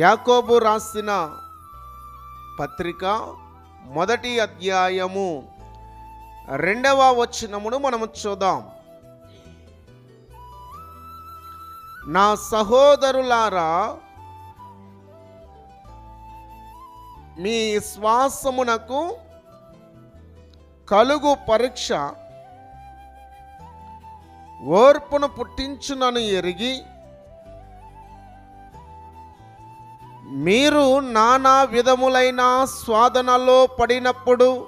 యాకోబు రాసిన పత్రిక మొదటి అధ్యాయము రెండవ వచనమును మనము చూద్దాం. నా సహోదరులారా మీ శ్వాసమునకు కలుగు పరీక్ష ఓర్పును పుట్టించునను ఎరిగి మీరు నానా విధములైన స్వాదనలో పడినప్పుడు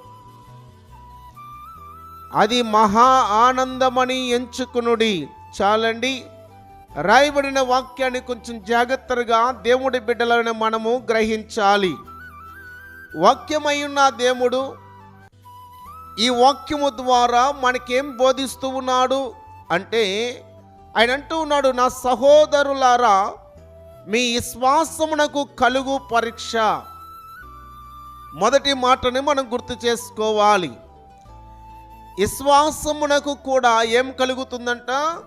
అది మహా ఆనందమని ఎంచుకునుడి. చాలండి. రాయబడిన వాక్యాన్ని కొంచెం జాగ్రత్తగా దేవుడి బిడ్డలను మనము గ్రహించాలి. వాక్యమై ఉన్న దేవుడు ఈ వాక్యము ద్వారా మనకేం బోధిస్తూ ఉన్నాడు? అంటే ఆయన అంటూ ఉన్నాడు నా సహోదరులారా మీ విశ్వాసమునకు కలుగు పరీక్ష. మొదటి మాటని మనం గుర్తు చేసుకోవాలి. విశ్వాసమునకు కూడా ఏం కలుగుతుందంట?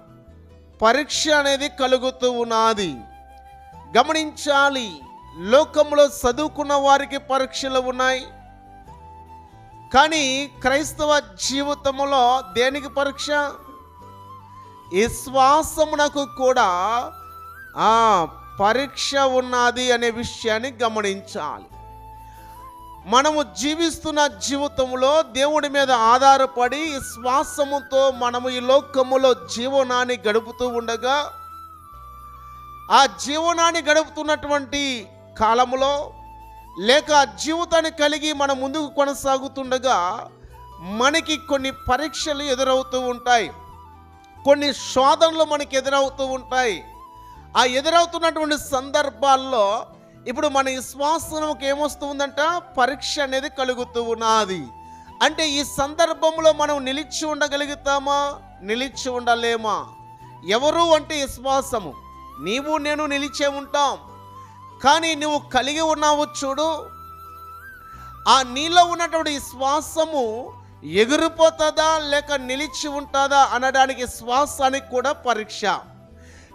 పరీక్ష అనేది కలుగుతూ ఉన్నది. గమనించాలి. లోకంలో చదువుకున్న వారికి పరీక్షలు ఉన్నాయి. కానీ క్రైస్తవ జీవితంలో దేనికి పరీక్ష? విశ్వాసమునకు కూడా పరీక్ష ఉన్నది అనే విషయాన్ని గమనించాలి. మనము జీవిస్తున్న జీవితంలో దేవుడి మీద ఆధారపడి శ్వాసముతో మనము ఈ లోకములో జీవనాన్ని గడుపుతూ ఉండగా ఆ జీవనాన్ని గడుపుతున్నటువంటి కాలములో లేక జీవితాన్ని కలిగి మనం ముందుకు కొనసాగుతుండగా మనకి కొన్ని పరీక్షలు ఎదురవుతూ ఉంటాయి. కొన్ని శోధనలు మనకి ఎదురవుతూ ఉంటాయి. ఆ ఎదురవుతున్నటువంటి సందర్భాల్లో ఇప్పుడు మన విశ్వాసంకి ఏమొస్తుందంట? పరీక్ష అనేది కలుగుతూ ఉన్నది. అంటే ఈ సందర్భంలో మనం నిలిచి ఉండగలుగుతామా? నిలిచి ఉండలేమా? ఎవరు అంటే విశ్వాసము నీవు నేను నిలిచే ఉంటాం. కానీ నువ్వు కలిగి ఉన్నావు చూడు. ఆ నీలో ఉన్నటువంటి శ్వాసము ఎగిరిపోతుందా? లేక నిలిచి ఉంటుందా? అనడానికి శ్వాసానికి కూడా పరీక్ష.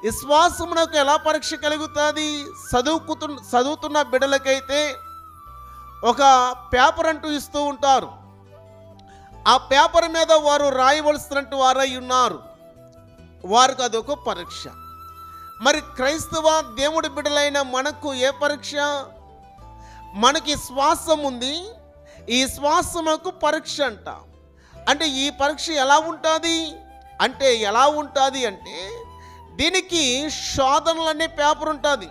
ఈ ఎలా పరీక్ష కలుగుతుంది? చదువుకుతు చదువుతున్న బిడ్డలకైతే ఒక పేపర్ అంటూ ఇస్తూ ఉంటారు. ఆ పేపర్ మీద వారు రాయవలసినట్టు వారై ఉన్నారు. వారికి అదొక పరీక్ష. మరి క్రైస్తవ దేవుడి బిడ్డలైన మనకు ఏ పరీక్ష? మనకి శ్వాసం ఉంది. ఈ శ్వాసమునకు పరీక్ష అంట. అంటే ఈ పరీక్ష ఎలా ఉంటుంది? అంటే ఎలా ఉంటుంది అంటే దీనికి శోధనలు అనే పేపర్ ఉంటుంది.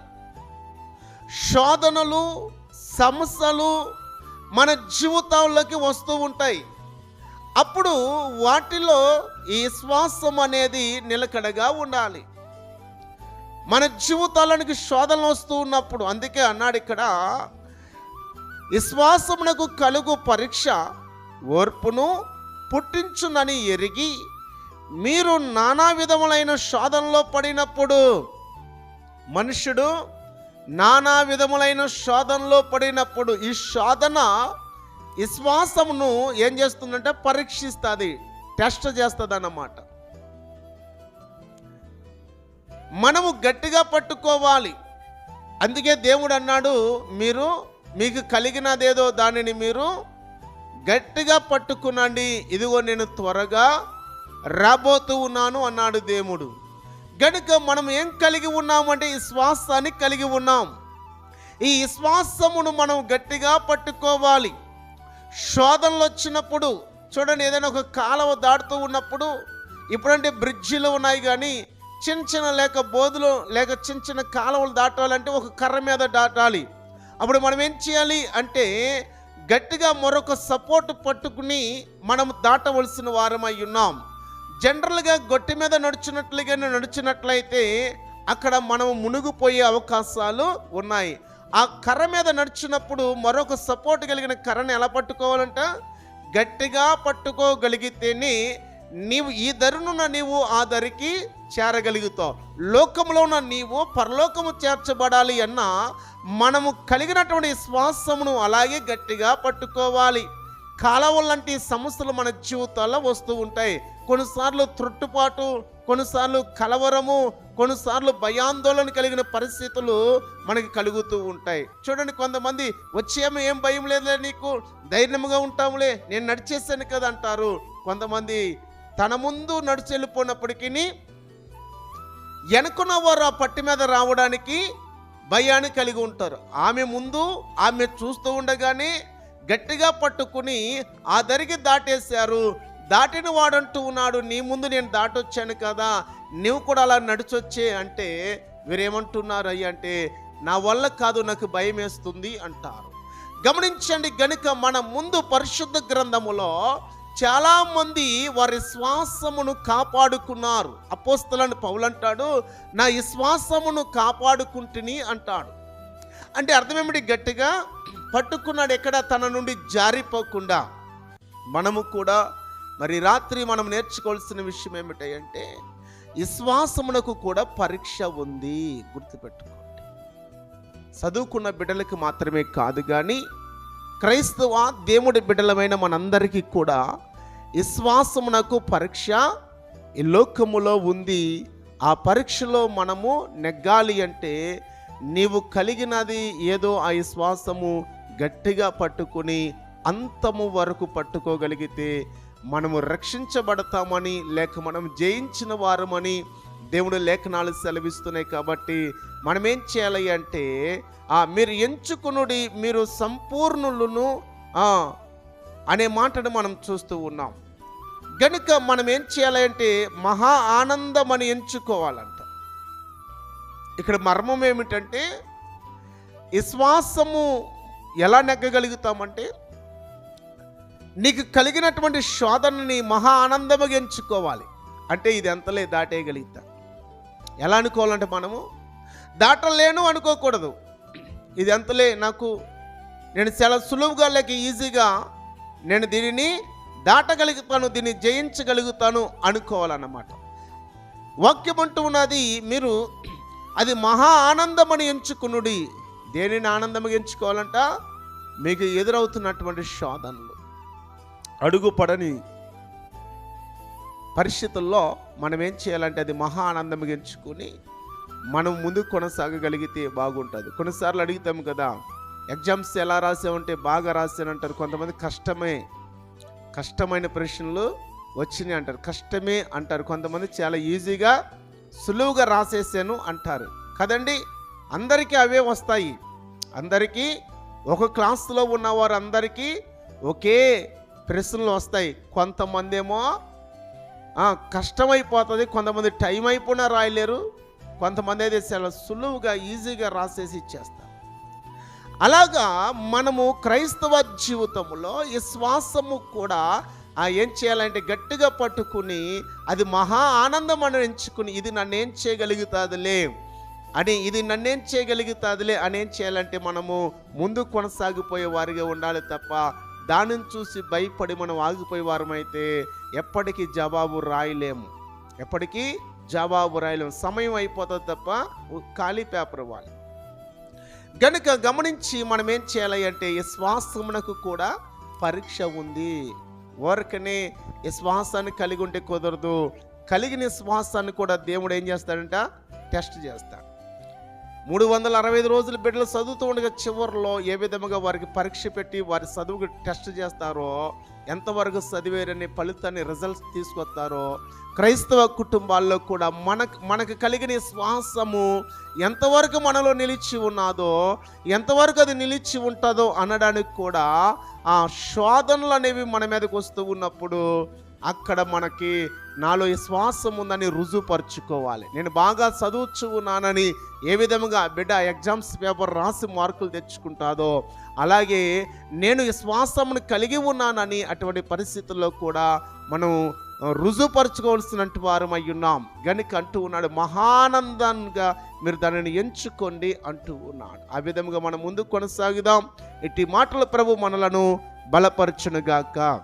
శోధనలు సమస్యలు మన జీవితంలోకి వస్తూ ఉంటాయి. అప్పుడు వాటిలో ఈ శ్వాసం అనేది నిలకడగా ఉండాలి. మన జీవితాలనికి శోధనలు వస్తూ ఉన్నప్పుడు అందుకే అన్నాడు ఇక్కడ విశ్వాసమునకు కలుగు పరీక్ష ఓర్పును పుట్టించునని ఎరిగి మీరు నానా విధములైన శోధనలో పడినప్పుడు మనుష్యుడు నానా విధములైన శోధనలో పడినప్పుడు ఈ శోధన విశ్వాసమును ఏం చేస్తుందంటే పరీక్షిస్తుంది టెస్ట్ చేస్తుంది అన్నమాట మనము గట్టిగా పట్టుకోవాలి. అందుకే దేవుడు అన్నాడు మీరు మీకు కలిగినదేదో దానిని మీరు గట్టిగా పట్టుకునండి. ఇదిగో నేను త్వరగా రాబోతూ ఉన్నాను అన్నాడు దేవుడు. గనుక మనం ఏం కలిగి ఉన్నామంటే ఈ శ్వాసాన్ని కలిగి ఉన్నాం. ఈ శ్వాసమును మనం గట్టిగా పట్టుకోవాలి. శోధనలు వచ్చినప్పుడు చూడండి ఏదైనా ఒక కాలువ దాటుతూ ఉన్నప్పుడు ఇప్పుడంటే బ్రిడ్జిలు ఉన్నాయి కానీ చిన్న చిన్న లేక బోధులు లేక చిన్న చిన్న కాలువలు దాటాలంటే ఒక కర్ర మీద దాటాలి. అప్పుడు మనం ఏం చేయాలి అంటే గట్టిగా మరొక సపోర్ట్ పట్టుకుని మనం దాటవలసిన వారమై ఉన్నాం. జనరల్గా గొట్టి మీద నడుచున్నట్లుగా నడిచినట్లయితే అక్కడ మనం మునిగిపోయే అవకాశాలు ఉన్నాయి. ఆ కర్ర మీద నడిచినప్పుడు మరొక సపోర్ట్ కలిగిన కర్రను ఎలా పట్టుకోవాలంట? గట్టిగా పట్టుకోగలిగితేనే నీవు ఈ ధరునున్న నీవు ఆ ధరికి చేరగలుగుతావు. లోకంలో ఉన్న నీవు పరలోకము చేర్చబడాలి అన్న మనము కలిగినటువంటి శ్వాసమును అలాగే గట్టిగా పట్టుకోవాలి. కాలవలు లాంటి సమస్యలు మన జీవితాల్లో వస్తూ ఉంటాయి. కొన్నిసార్లు త్రొట్టుపాటు కొన్నిసార్లు కలవరము కొన్నిసార్లు భయాందోళన కలిగిన పరిస్థితులు మనకి కలుగుతూ ఉంటాయి. చూడండి కొంతమంది వచ్చేమో ఏం భయం లేదులే నీకు ధైర్యంగా ఉంటాములే నేను నడిచేసాను కదా అంటారు. కొంతమంది తన ముందు నడిచెళ్ళిపోయినప్పటికీ వెనుకున్న వారు ఆ పట్టి మీద రావడానికి భయాన్ని కలిగి ఉంటారు. ఆమె ముందు ఆమె చూస్తూ ఉండగానే గట్టిగా పట్టుకుని ఆ దరికి దాటేశారు దాటిన వాడంటూ ఉన్నాడు నీ ముందు నేను దాటొచ్చాను కదా నీవు కూడా అలా నడిచొచ్చే అంటే వీరేమంటున్నారు అయ్యి అంటే నా వల్ల కాదు నాకు భయం వేస్తుంది అంటారు. గమనించండి గనుక మన ముందు పరిశుద్ధ గ్రంథములో చాలామంది వారి శ్వాసమును కాపాడుకున్నారు. అపోస్తలను పౌలంటాడు నా ఈ శ్వాసమును కాపాడుకుంటుని అంటాడు. అంటే అర్థమేమిటి గట్టిగా? పట్టుకున్నాడు ఎక్కడ? తన నుండి జారిపోకుండా. మనము కూడా మరి రాత్రి మనం నేర్చుకోవాల్సిన విషయం ఏమిటంటే విశ్వాసమునకు కూడా పరీక్ష ఉంది. గుర్తుపెట్టుకోండి. చదువుకున్న బిడ్డలకు మాత్రమే కాదు కానీ క్రైస్తవ దేవుడి బిడ్డలమైన మనందరికీ కూడా విశ్వాసమునకు పరీక్ష ఈ లోకములో ఉంది. ఆ పరీక్షలో మనము నెగ్గాలి అంటే నీవు కలిగినది ఏదో ఆ విశ్వాసము గట్టిగా పట్టుకుని అంతము వరకు పట్టుకోగలిగితే మనము రక్షించబడతామని లేక మనం జయించిన వారమని దేవుడు లేఖనాలు సెలవిస్తున్నాయి కాబట్టి మనం ఏం చేయాలి అంటే ఆ మీరు ఎంచుకునుడి మీరు సంపూర్ణులను అనే మాటను మనం చూస్తూ ఉన్నాం. గనుక మనం ఏం చేయాలి అంటే మహా ఆనందం అని ఎంచుకోవాలంట. ఇక్కడ మర్మం ఏమిటంటే విశ్వాసము ఎలా నెగ్గగలుగుతామంటే నీకు కలిగినటువంటి శోధనని మహా ఆనందముగా ఎంచుకోవాలి. అంటే ఇది ఎంతలే దాటేయగలుగుతా. ఎలా అనుకోవాలంటే మనము దాటలేను అనుకోకూడదు. ఇది ఎంతలే నాకు నేను చాలా సులువుగా లేక ఈజీగా నేను దీనిని దాటగలుగుతాను దీన్ని జయించగలుగుతాను అనుకోవాలన్నమాట. వాక్యం అంటూ ఉన్నది మీరు అది మహా ఆనందమని ఎంచుకునుడి. దేనిని ఆనందముగా ఎంచుకోవాలంట? మీకు ఎదురవుతున్నటువంటి శోధనలు. అడుగుపడని పరిస్థితుల్లో మనం ఏం చేయాలంటే అది మహా ఆనందం ఎంచుకుని మనం ముందు కొనసాగగలిగితే బాగుంటుంది. కొన్నిసార్లు అడుగుతాం కదా ఎగ్జామ్స్ ఎలా రాసామంటే బాగా రాశానంటారు కొంతమంది కష్టమే కష్టమైన ప్రశ్నలు వచ్చినాయి అంటారు. కష్టమే అంటారు. కొంతమంది చాలా ఈజీగా సులువుగా రాసేసాను అంటారు. కదండి అందరికీ అవే వస్తాయి. అందరికీ ఒక క్లాసులో ఉన్న వారందరికీ ఒకే ప్రశ్నలు వస్తాయి. కొంతమంది ఏమో కష్టమైపోతుంది కొంతమంది టైం అయిపోయినా రాయలేరు కొంతమంది అయితే చాలా సులువుగా ఈజీగా రాసేసి ఇచ్చేస్తారు. అలాగా మనము క్రైస్తవ జీవితంలో ఈ శ్వాసము కూడా ఆ ఏం చేయాలంటే గట్టిగా పట్టుకుని అది మహా ఆనందం అని ఎంచుకుని ఇది నన్ను ఏం చేయగలుగుతాదిలే అని ఇది నన్నేం చేయగలుగుతాదిలే అని ఏం చేయాలంటే మనము ముందు కొనసాగిపోయే వారిగా ఉండాలి తప్ప దానిని చూసి భయపడి మనం ఆగిపోయే వారమైతే ఎప్పటికీ జవాబు రాయలేము. ఎప్పటికీ జవాబు రాయలేము. సమయం అయిపోతుంది తప్ప ఖాళీ పేపర్ ఇవ్వాలి. గనుక గమనించి మనం ఏం చేయాలి అంటే ఈ శ్వాసమునకు కూడా పరీక్ష ఉంది. ఊరకనే ఈ శ్వాసాన్ని కలిగి ఉంటే కుదరదు. కలిగిన శ్వాసాన్ని కూడా దేవుడు ఏం చేస్తాడంట? టెస్ట్ చేస్తాడు. మూడు వందల అరవై ఐదు రోజులు బిడ్డలు చదువుతూ ఉండగా చివరిలో ఏ విధముగా వారికి పరీక్ష పెట్టి వారి చదువుకు టెస్ట్ చేస్తారో ఎంతవరకు చదివేరని ఫలితాన్ని రిజల్ట్స్ తీసుకొస్తారో క్రైస్తవ కుటుంబాల్లో కూడా మనకు మనకు కలిగిన శ్వాసము ఎంతవరకు మనలో నిలిచి ఉన్నదో ఎంతవరకు అది నిలిచి ఉంటుందో అనడానికి కూడా ఆ శోధనలు అనేవి మన మీదకి వస్తూ ఉన్నప్పుడు అక్కడ మనకి నాలో ఈ ఉందని రుజువుపరుచుకోవాలి. నేను బాగా చదువుచు ఉన్నానని ఏ విధముగా బిడ్డ ఎగ్జామ్స్ పేపర్ రాసి మార్కులు తెచ్చుకుంటాదో అలాగే నేను ఈ కలిగి ఉన్నానని అటువంటి పరిస్థితుల్లో కూడా మనం ఆ, వారం అయి ఉన్నాం. గనుక అంటూ ఉన్నాడు మహానందంగా మీరు దానిని ఎంచుకోండి అంటూ ఉన్నాడు. ఆ విధంగా మనం ముందుకు కొనసాగుదాం. ఇట్టి మాటల ప్రభు మనలను బలపరచునుగాక.